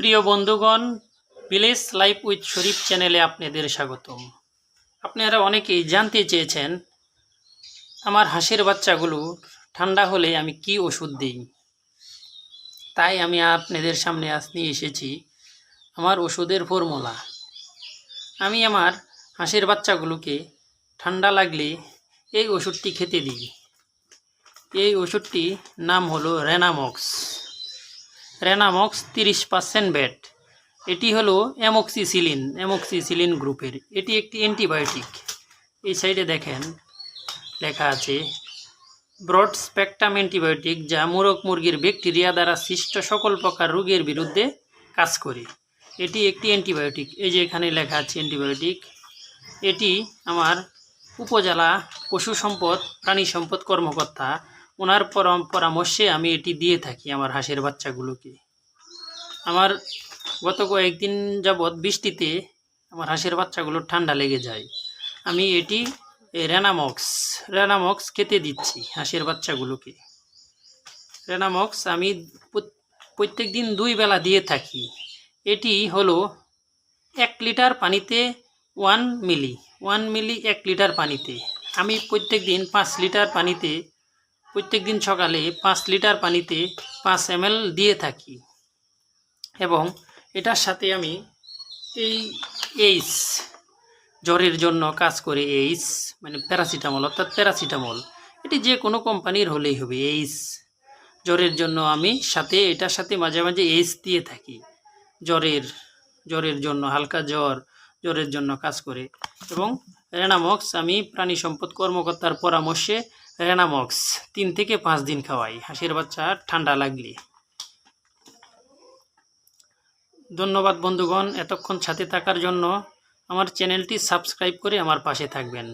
প্রিয় বন্ধুগণ village life with শরীফ চ্যানেলে আপনাদের স্বাগতম। আপনারা অনেকেই জানতে চেয়েছেন, আমার হাঁসের বাচ্চাগুলো ঠান্ডা হলে আমি কি ওষুধ দিই? তাই আমি আপনাদের সামনে আজ নিয়ে এসেছি আমার ওষুধের ফর্মুলা। আমি আমার হাঁসের বাচ্চাগুলোকে ঠান্ডা লাগলে এই ওষুধটি খেতে দিই। এই ওষুধটি নাম হলো রেনামক্স রেনামক্স তিরিশ পার্সেন্ট ব্যাট। এটি হলো অ্যামক্সিসিলিন অ্যামক্সিসিলিন গ্রুপের। এটি একটি অ্যান্টিবায়োটিক। এই সাইডে দেখেন, লেখা আছে, ব্রড স্পেকট্রাম অ্যান্টিবায়োটিক যা মোরগ মুরগির ব্যাকটেরিয়া দ্বারা সৃষ্ট সকল প্রকার রোগের বিরুদ্ধে কাজ করে। এটি একটি অ্যান্টিবায়োটিক। এই যে এখানে লেখা আছে অ্যান্টিবায়োটিক। এটি আমার উপজেলা পশু সম্পদ, প্রাণী সম্পদ কর্মকর্তা ওনার পরম পরামর্শে আমি এটি দিয়ে থাকি আমার হাঁসের বাচ্চাগুলোকে। আমার গত কয়েকদিন যাবৎ বৃষ্টিতে আমার হাঁসের বাচ্চাগুলোর ঠান্ডা লেগে যায়। আমি এটি রেনামক্স রেনামক্স খেতে দিচ্ছি হাঁসের বাচ্চাগুলোকে। রেনামক্স আমি প্রত্যেক দিন দুই বেলা দিয়ে থাকি। এটি হলো এক লিটার পানিতে ওয়ান মিলি ওয়ান মিলি এক লিটার পানিতে। আমি প্রত্যেক দিন পাঁচ লিটার পানিতে প্রত্যেক দিন সকালে পাঁচ লিটার পানিতে পাঁচ এম দিয়ে থাকি। এবং এটার সাথে আমি এই এইস জ্বরের জন্য কাজ করে এইস মানে প্যারাসিটামল, অর্থাৎ প্যারাসিটামল। এটি যে কোনো কোম্পানির হলেই হবে এইস জ্বরের জন্য আমি সাথে, এটার সাথে মাঝে মাঝে এইস দিয়ে থাকি। জ্বরের জ্বরের জন্য হালকা জ্বর, জ্বরের জন্য কাজ করে। এবং রেনামক্স আমি প্রাণী সম্পদ কর্মকর্তার পরামর্শে রেনামক্স তিন থেকে পাঁচ দিন খাওয়াই। হাসির বাচ্চা, ঠান্ডা লাগলে। ধন্যবাদ বন্ধুগণ, এতক্ষণ সাথে থাকার জন্য আমার চ্যানেলটি সাবস্ক্রাইব করে আমার পাশে থাকবেন।